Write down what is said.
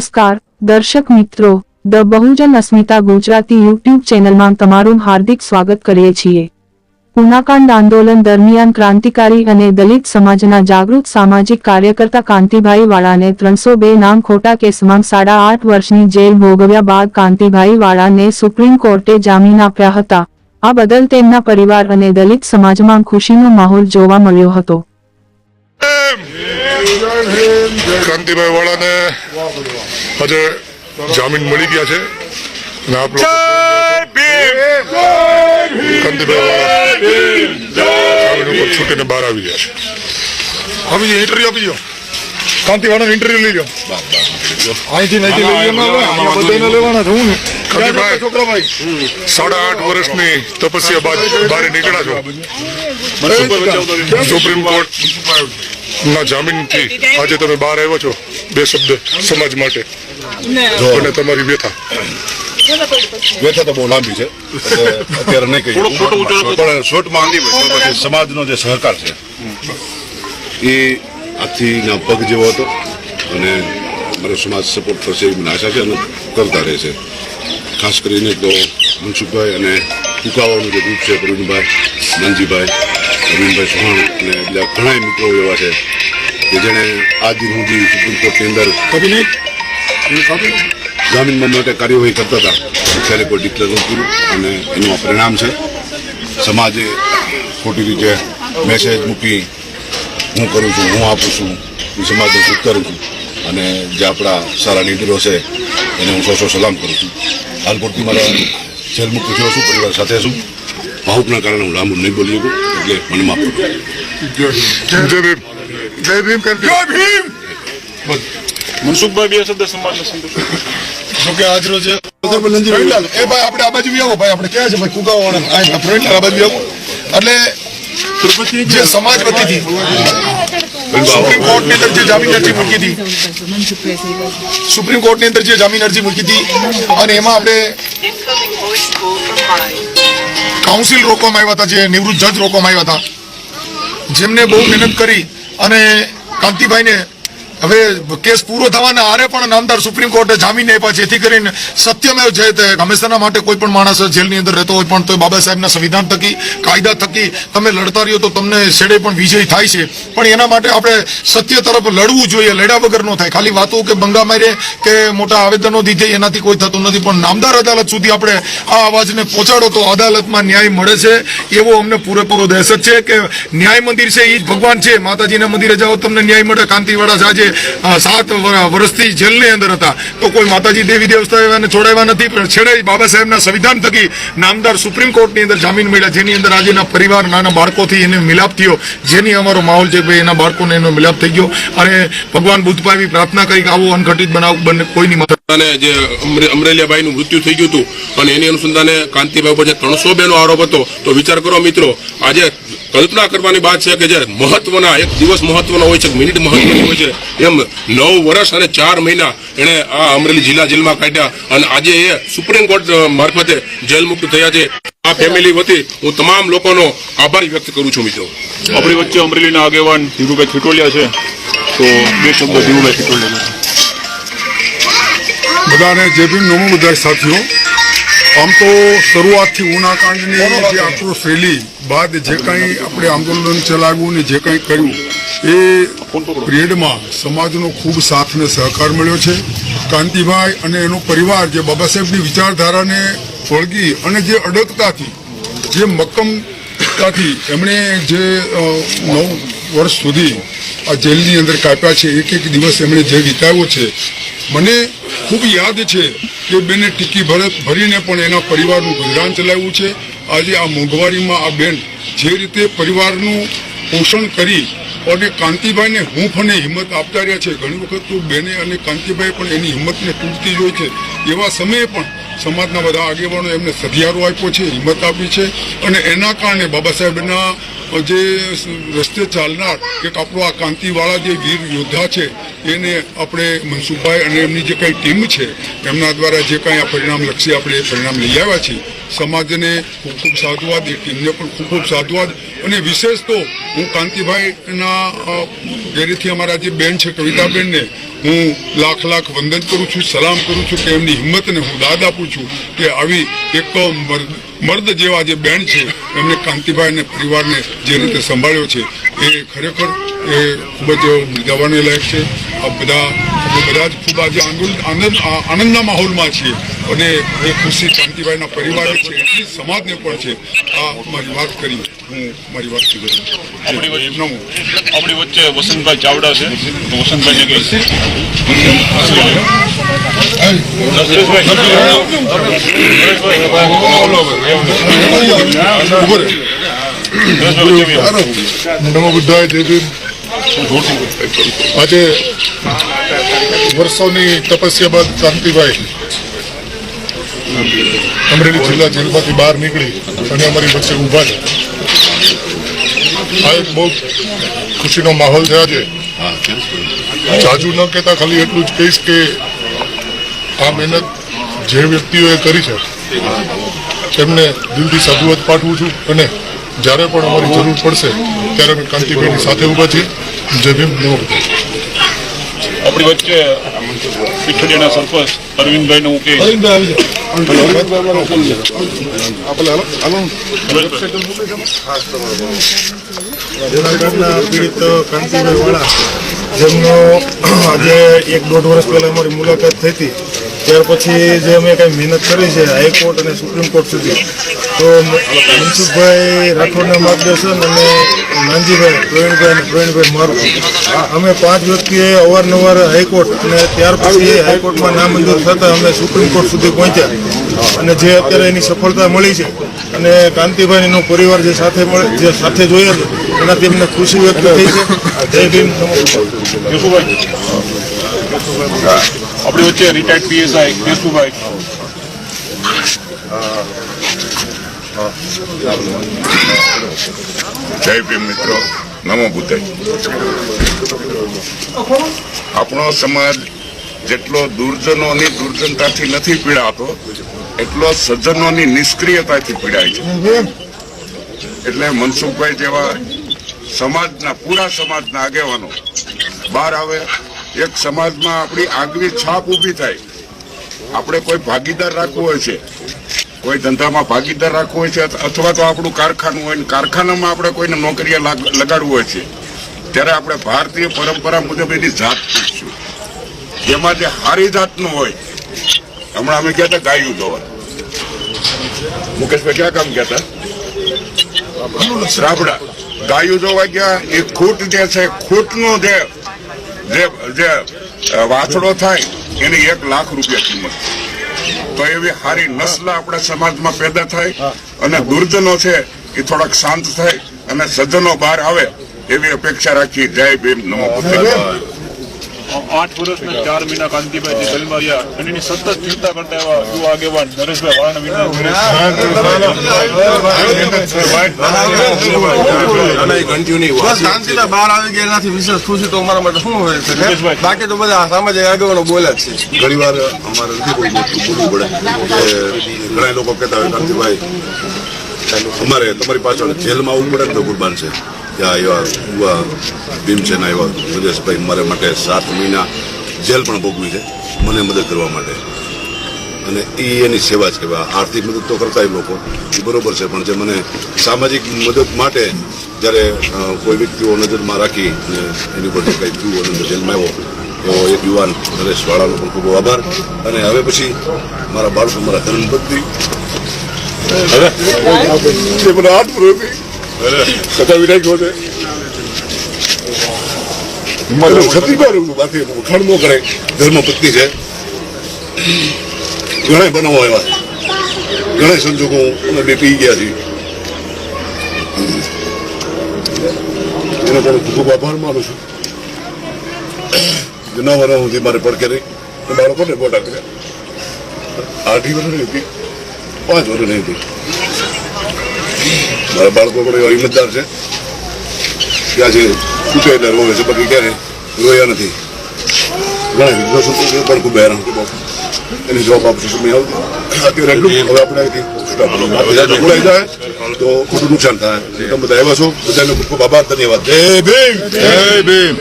નમસ્કાર, દર્શક મિત્રો, ધ બહુજન અસ્મિતા ગુજરાતી યુટ્યુબ ચેનલમાં તમારું હાર્દિક સ્વાગત કરીએ છીએ. પુનાકાંડ આંદોલન દરમિયાન ક્રાંતિકારી અને દલિત સમાજના જાગૃત સામાજિક કાર્યકર્તા કાંતિભાઈ વાળાને ત્રણસો બે નામ ખોટા કેસમાં સાડા આઠ વર્ષની જેલ ભોગવ્યા બાદ કાંતિભાઈ વાળાને સુપ્રીમ કોર્ટે જામીન આપ્યા હતા. આ બદલ તેમના પરિવાર અને દલિત સમાજમાં ખુશીનો માહોલ જોવા મળ્યો હતો. કાંતિભાઈ વાળાને આજે જામીન મળી ગયા છે. અને આપ લોકો છૂટીને બહાર આવી ગયા છે. આવી દો ઇન્ટરવ્યુ આપી દો. કાંતિવાળાનો ઇન્ટરવ્યુ લઈ લો. અહીંથી અહીંથી લઈ લો બધાને લેવાના છે હું ને. ક્યાં કાંતિભાઈ. જતા છોકરા ભાઈ. સાડા આઠ વર્ષની તપસ્યા બાદ બહાર નીકળ્યા છો. સુપ્રીમ કોર્ટ ના જામીનથી આજે તમે બહાર આવ્યો છો બે શબ્દ સમાજ માટે. અને તમારી વ્યથા. વ્યથા તો બહુ લાંબી છે. અત્યારે નહીં કહી પણ શોર્ટમાં સમાજનો જે સહકાર છે એ આથી પગ જેવો હતો. અને મારો સમાજ સપોર્ટ કરશે એવી મને આશા છે અને કરતા રહેશે. ખાસ કરીને તો મનસુખભાઈ અને કુકાવાનું જે ગ્રુપ છે પ્રવીણભાઈ નાનજીભાઈ પ્રવીણભાઈ ચૌહાણ અને બીજા ઘણા મિત્રો એવા છે કે જેણે આજ દિન સુધી સુપ્રીમ કોર્ટની અંદર કભી નહીં? જામીન માટે કાર્યવાહી કરતા હતા. ત્યારે કોઈ ડિક્લેર કર્યું અને એનું આ પરિણામ છે. સમાજે ખોટી રીતે મેસેજ મૂકી હું કરું છું હું આપું છું એ સમાજને કરું છું. અને જે આપણા સારા લીડરો છે એને હું સો સો સલામ કરું છું. હાલ પૂરતી મારા જેલ મુક્ત થયો છું પરિવાર સાથે છું. ભાવુકના કારણે હું લાંબુ નહીં બોલી શકું એટલે મને માફ કરો. જય ભીમ. જય ભીમ મનસુખભાઈ બે શબ્દ સમાજનો સંદેશ જો કે આજ રોજ એ ભાઈ આપણે આ બાજુ આવો ભાઈ આપણે ક્યાં છે ભાઈ કુકાવાળા આ બાજુ આવો. એટલે જે સમાજ વતીથી સુપ્રીમ કોર્ટની અંદર જે જામીન અરજી મૂકી હતી સુપ્રીમ કોર્ટની અંદર જે જામીન અરજી મૂકી હતી અને એમાં આપણે. કાઉન્સિલ રોકવામાં આવ્યા હતા જે નિવૃત્ત જજ રોકવામાં આવ્યા હતા જેમને બહુ મહેનત કરી અને કાંતિભાઈને હવે કેસ પૂરો થવાના આરે પણ નામદાર સુપ્રીમ કોર્ટે જામીન આપ્યા, જેથી કરીને સત્યમેવ જયતે હંમેશાના માટે કોઈ પણ માણસ જેલની અંદર રહેતો હોય પણ તો બાબા સાહેબના સંવિધાન થકી, કાયદા થકી તમે લડતા રહ્યો તો તમને છેડે પણ વિજય થાય છે. પણ એના માટે આપણે સત્ય તરફ લડવું જોઈએ, લડ્યા વગર ન થાય. ખાલી વાતો કે બંગા મારે કે મોટા આવેદનો દીધે એનાથી કોઈ થતું નથી, પણ નામદાર અદાલત સુધી આપણે આ અવાજને પહોંચાડો તો અદાલતમાં ન્યાય મળે છે. એવો અમને પૂરેપૂરો દહેશત છે કે ન્યાય મંદિર છે એ જ ભગવાન છે. માતાજીના મંદિરે જાઓ, તમને ન્યાય મળે. કાંતિવાળા સાજે સાત વર્ષથી જેલની અંદર હતા. તો કોઈ માતાજી દેવી દેવસ્થાને છોડાવ્યા નથી, પણ છેડે બાબા સાહેબના સંવિધાન થકી નામદાર સુપ્રીમ કોર્ટની અંદર જામીન મળ્યા. જેની અંદર આજેના પરિવાર નાના બાળકોથી એને મિલાપ થયો. જેની અમારો માહોલ છે ભાઈ એના બાળકોને એનો મિલાપ થઈ ગયો. અને ભગવાન બુદ્ધભાઈ પ્રાર્થના કરી કે આવો અનઘટિત બનાવ બંને, કોઈની માથે અને જે અમરે- અમરેલિયાભાઈ નું મૃત્યુ થઈ ગયું હતું અને એની અનુસંધાને કાંતિભાઈ ઉપર જે ત્રણસો બે નો આરોપ હતો, તો વિચાર કરો મિત્રો, આજે કલ્પના કરવાની વાત છે કે જે મહત્વના, એક દિવસ મહત્વનો હોય છે મિનિટ મહત્વની હોય છે, એમ નવ વર્ષ અને ચાર મહિના એણે આ અમરેલી જિલ્લા જેલમાં કાઢ્યા અને આજે એ સુપ્રીમ કોર્ટ મારફતે જેલ મુક્ત થયા છે. આ ફેમિલી વતી હું તમામ લોકોનો આભાર વ્યક્ત કરું છું મિત્રો. આપણી વચ્ચે અમરેલીના આગેવાન ધીરુભાઈ ખીટોલિયા છે. તો બે શબ્દ ધીરુભાઈ ખીટોલિયા બધાને જય ભીમ નમો બધા સાથીઓ આમ તો શરૂઆતથી ઉનાકાંડની જે આક્રોશ રેલી બાદ જે કંઈ આપણે આંદોલન ચલાવ્યું ને જે કંઈ કર્યું એ પીરિયડમાં સમાજનો ખૂબ સાથ ને સહકાર મળ્યો છે. કાંતિભાઈ અને એનો પરિવાર જે બાબા સાહેબની વિચારધારાને વળગી અને જે અડગતાથી જે મક્કમતાથી એમણે જે નવ વર્ષ સુધી આ જેલની અંદર કાપ્યા છે એક એક દિવસ એમણે જે વિતાવ્યો છે મને ખૂબ યાદ છે કે બેને ટીકી ભરત ભરીને પણ એના પરિવારનું ગુજરાન ચલાવ્યું છે. આજે આ મોંઘવારીમાં આ બેન જે રીતે પરિવારનું પોષણ કરી અને કાંતિભાઈને હૂંફ અને હિંમત આપતા રહ્યા છે. ઘણી વખત તો બેને અને કાંતિભાઈ પણ એની હિંમતને તૂટતી જ હોય છે. એવા સમયે પણ સમાજના બધા આગેવાનો એમને સધિયારો આપ્યો છે, હિંમત આપી છે અને એના કારણે બાબા સાહેબના જે રસ્તે ચાલનાર, કે આપણો આ કાંતિવાળા જે વીર યોદ્ધા છે, એને આપણે મનસુખભાઈ અને એમની જે કંઈ ટીમ છે, એમના દ્વારા જે કાંઈ આ પરિણામ લક્ષી આપણે એ પરિણામ લઈ આવ્યા છીએ. સમાજને ખૂબ ખૂબ સાધુવાદ, એ ટીમને પણ ખૂબ ખૂબ સાધુવાદ. અને વિશેષ તો હું કાંતિભાઈના ઘરેથી અમારા જે બેન છે, કવિતાબેનને, હું લાખ લાખ વંદન કરું છું, સલામ કરું છું કે એમની હિંમતને હું દાદ આપું છું કે આવી એક મર્દ જેવા જે બેન છે, એમને કાંતિભાઈ અને પરિવારને જે રીતે સંભાળ્યો છે, એ ખરેખર એ ખૂબ જ બિરદાવવાને લાયક છે. આ બધા બધા જ ખૂબ આજે આનંદ આનંદ આનંદના માહોલમાં છીએ. અને એ ખુશી કાંતિભાઈના પરિવાર છે એટલી સમાજને પણ છે. આ મારી વાત કરી. હું મારી વાત કરી. આપણી વચ્ચે વસંતભાઈ ચાવડા છે. વસંતભાઈને કહીશ નમો બુદ્ધાય જય ભીમ. આજે વર્ષોની તપસ્યા બાદ શાંતિભાઈ અમરેલી જિલ્લા જેલમાંથી બહાર નીકળી અને અમારી વચ્ચે ઊભા છે. આ એક બહુ ખુશીનો માહોલ છે આજે. જાજુ ન કહેતા ખાલી એટલું જ કહીશ કે આ મહેનત જે વ્યક્તિઓએ કરી છે, તેમને દિલથી સાધુવાદ પાઠવું છું અને જ્યારે પણ અમારી જરૂર પડશે ત્યારે અમે કાંતિભાઈની સાથે ઊભા છીએ. જય ભીમ, નમો આપણી વચ્ચે પીઠડીયાના સરપંચ અરવિંદભાઈને નું કે પીડિત કાંતિભાઈ વાળા જેમનો આજે એક દોઢ વર્ષ પહેલાં અમારી મુલાકાત થઈ હતી ત્યાર પછી જે અમે કંઈ મહેનત કરી છે હાઈકોર્ટ અને સુપ્રીમ કોર્ટ સુધી, તો મનસુખભાઈ રાઠોડના માર્ગદર્શન અને નાનજીભાઈ, પ્રવીણભાઈ અને પ્રવીણભાઈ મારું. અમે પાંચ વ્યક્તિએ અવારનવાર હાઈકોર્ટ અને ત્યાર પછી હાઈકોર્ટમાં નામંજૂર થતાં અમે સુપ્રીમ કોર્ટ સુધી પહોંચ્યા. અને જે અત્યારે એની સફળતા મળી છે, અને કાંતિભાઈનો પરિવાર જે સાથે મળે, જે સાથે જોયા છે, એનાથી અમને ખુશી વ્યક્ત થઈ છે. જય ભીમ. કેશુભાઈ આપણી વચ્ચે રિટાયર્ડ પીએસઆઈ કેશુભાઈ. જય ભીમ મિત્રો. નમો બુદ્ધાય આપણો સમાજ જેટલો દુર્જનોની દુર્જનતાથી નથી પીડાતો, એટલો સજ્જનોની નિષ્ક્રિયતાથી પીડાય છે. એટલે મનસુખભાઈ જેવા સમાજના, પૂરા સમાજના આગેવાનો બહાર આવે એક સમાજમાં આપણી આગવી છાપ ઊભી થાય. આપણે કોઈ ભાગીદાર રાખવું હોય છે કોઈ ધંધામાં ભાગીદાર રાખવું હોય છે અથવા તો આપણું કારખાનું હોય ને કારખાનામાં આપણે કોઈને નોકરીએ લાગ- લગાડવું હોય છે ત્યારે આપણે ભારતીય પરંપરા મુજબ એની જાત પૂછશું. જેમાં જે હારી જાતનું હોય હમણાં અમે ગયા હતા ગાયું દોવા મુકેશભાઈ ક્યાં કામ ગયા હતા ગાયું જોવા ગયા એ ખૂટ જે છે ખૂટનું જે જે જે વાછડો થાય એની એક લાખ રૂપિયા કિંમત. તો એવી સારી નસ્લ આપણા સમાજમાં પેદા થાય અને દુર્જનો છે એ થોડાક શાંત થાય અને સજ્જનો બહાર આવે એવી અપેક્ષા રાખી જય ભીમ નમો આઠ વર્ષના ચાર મહિના કાંતિભાઈ અને એની સતત ચિંતા કરતા એવા યુવા આગેવાન નરેશભાઈ વાળાને વિનંતી બસ શાંતિના બહાર આવી ગયા એનાથી વિશેષ ખુશી તો અમારા માટે શું હોય શકે બાકી તો બધા સામાજિક આગેવાનો બોલ્યા જ છે. ઘણી વાર અમારે નથી બહુ બોલવું પડે. ઘણા લોકો કહેતા હોય કાંતિભાઈ અમારે તમારી પાછળ જેલમાં આવવું પડે ને તો કુરબાન છે. ત્યાં આવ્યા યુવા આવ્યા એવા પ્રદેશભાઈ મારા માટે સાત મહિના જેલ પણ ભોગવી છે મને મદદ કરવા માટે. અને એ એની સેવા છે કે આર્થિક મદદ તો કરતા એ લોકો. એ બરોબર છે પણ જે મને સામાજિક મદદ માટે જ્યારે કોઈ વ્યક્તિઓ નજરમાં રાખી અને એની પર જે કંઈ થયું અને જેલમાં આવ્યો એવો એક યુવાન નરેશ વાળાનો પણ ખૂબ આભાર. અને હવે પછી મારા બાળકો મારા ધર્મપત્ની હવે મને સતાવી રાખ્યો છે માત્ર છત્રીબાર બાકી વખાણ ન કરે ધર્મપત્ની છે ઘણા બનાવો એવા ઘણા સંજોગો અમે બે પી ગયા છીએ એનો પણ ખૂબ આભાર માનું છું જનાવરો સુધી મારે પડકે નહીં અને બાળકોને બોટા કર્યા આઠી વર્ષની હતી પાંચ વર્ષની હતી મારા બાળકો પણ એવા હિંમતદાર છે. ત્યાં છે તૂટે એટલે રોવે છે, બાકી ક્યારે? રોયા નથી. ઘણા વિદ્વાન સંતો પણ ખૂબ હેરાન ખૂબ એની જવાબ આપશે સમય આવતી અત્યારે એટલું હવે આપણે અહીંથી બોલાઈ તો ખોટું નુકસાન થાય. તમે બધા આવ્યા છો. બધાને ખૂબ ખૂબ આભાર, ધન્યવાદ. જય ભીમ! જય ભીમ!